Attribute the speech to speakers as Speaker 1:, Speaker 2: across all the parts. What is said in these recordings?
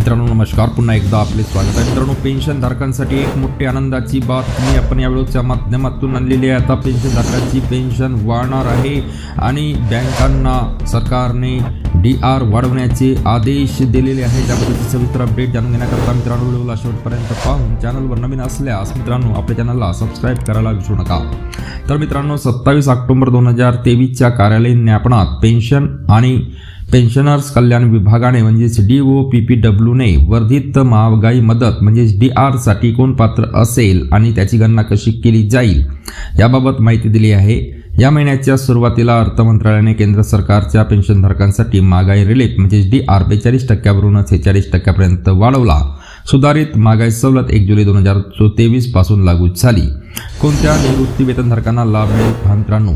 Speaker 1: मित्रांनो नमस्कार. पुन्हा एकदा आपले स्वागत आहे. मित्रांनो पेन्शन धारकांसाठी एक मोठी आनंदाची बातमी आपण यावेळच्या माध्यमातून आणलेली आहे. आता पेन्शन धारकांची पेन्शन वाढणार आहे आणि बँकांना सरकारने डी आर वाढवण्याचे आदेश दिलेले आहे त्याबद्दलची सविस्तर अपडेट जाणून घेण्याकरता मित्रांनो व्हिडिओला शेवटपर्यंत पाहून चॅनलवर नवीन असल्यास मित्रांनो आपल्या चॅनलला सबस्क्राईब करायला विसरू नका. तर मित्रांनो सत्तावीस ऑक्टोबर दोन हजार तेवीसच्या कार्यालयीन ज्ञापनात पेन्शन आणि पेन्शनर्स कल्याण विभागाने म्हणजेच डी ओ पी पी डब्ल्यूने वर्धित महागाई मदत म्हणजेच डी आरसाठी कोण पात्र असेल आणि त्याची गणना कशी केली जाईल याबाबत माहिती दिली आहे. या महिन्याच्या सुरुवातीला अर्थ मंत्रालयाने केंद्र सरकारच्या पेन्शनधारकांसाठी महागाई रिलीफ म्हणजेच डी आर बेचाळीस टक्क्यावरून सेहेचाळीस टक्क्यापर्यंत वाढवला. सुधारित महागाई सवलत एक जुलै दोन हजार तेवीसपासून लागू झाली. कोणत्या निवृत्ती वेतनधारकांना लाभ मिळेल? मित्रांनो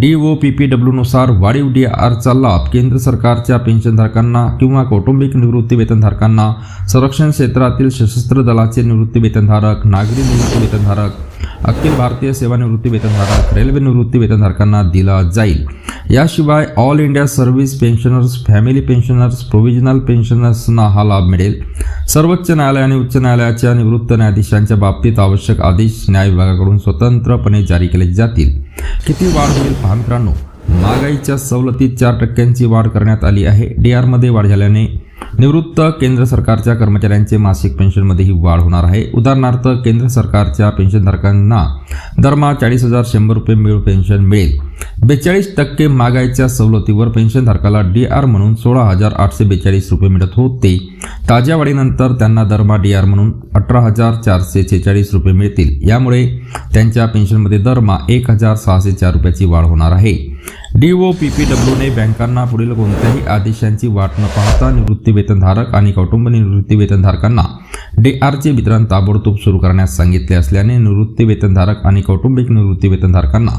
Speaker 1: डी ओ पी पी डब्ल्यूनुसार वाढीव डी आरचा लाभ केंद्र सरकारच्या पेन्शनधारकांना किंवा कौटुंबिक निवृत्ती वेतनधारकांना संरक्षण क्षेत्रातील सशस्त्र दलाचे निवृत्ती वेतनधारक नागरी निवृत्ती वेतनधारक अखिल भारतीय सेवानिवृत्ती वेतनधारक रेल्वे निवृत्ती वेतनधारकांना दिला जाईल. याशिवाय all India service pensioners family pensioners provisional पेन्शनर्सना हा लाभ मिळेल. सर्वोच्च न्यायालय आणि उच्च न्यायालयाच्या निवृत्त न्यायाधीशांच्या बाबतीत आवश्यक आदेश न्याय विभागाकडून स्वतंत्रपणे जारी केले जातील. किती वाढ होईल पहा मित्रांनो? महागाईच्या सवलतीत चार टक्क्यांची वाढ करण्यात आली आहे. डी आरमध्ये वाढ झाल्याने निवृत्त केंद्र सरकारच्या कर्मचाऱ्यांचे मासिक पेन्शनमध्येही वाढ होणार आहे. उदाहरणार्थ केंद्र सरकारच्या पेन्शनधारकांना दरमहा चाळीस हजार शंभर रुपये मिळू पेन्शन मिळेल. बेचाळीस टक्के मागायच्या सवलतीवर पेन्शनधारकाला डी आर म्हणून सोळा हजार आठशे बेचाळीस रुपये मिळत होते. ताज्या वाढीनंतर त्यांना दरमहा डी आर म्हणून अठरा हजार चारशे छेचाळीस रुपये मिळतील. यामुळे त्यांच्या पेन्शनमध्ये दरमहा एक हजार सहाशे चार रुपयाची वाढ होणार आहे. डी ओ पी पी डब्ल्यूने बँकांना पुढील कोणत्याही आदेशांची वाट न पाहता निवृत्तीवेतनधारक आणि कौटुंब निवृत्तीवेतनधारकांना डी आरचे वितरण ताबडतोब सुरू करण्यास सांगितले असल्याने निवृत्तीवेतनधारक आणि कौटुंबिक निवृत्तीवेतनधारकांना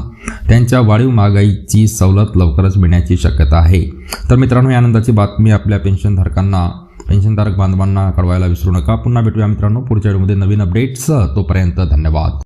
Speaker 1: त्यांच्या वाढीव महागाईची सवलत लवकरच मिळण्याची शक्यता आहे. तर मित्रांनो या आनंदाची बातमी आपल्या पेन्शनधारकांना पेन्शनधारक बांधवांना कळवायला विसरू नका. पुन्हा भेटूया मित्रांनो पुढच्या व्हिडिओमध्ये नवीन अपडेट्स. तोपर्यंत धन्यवाद.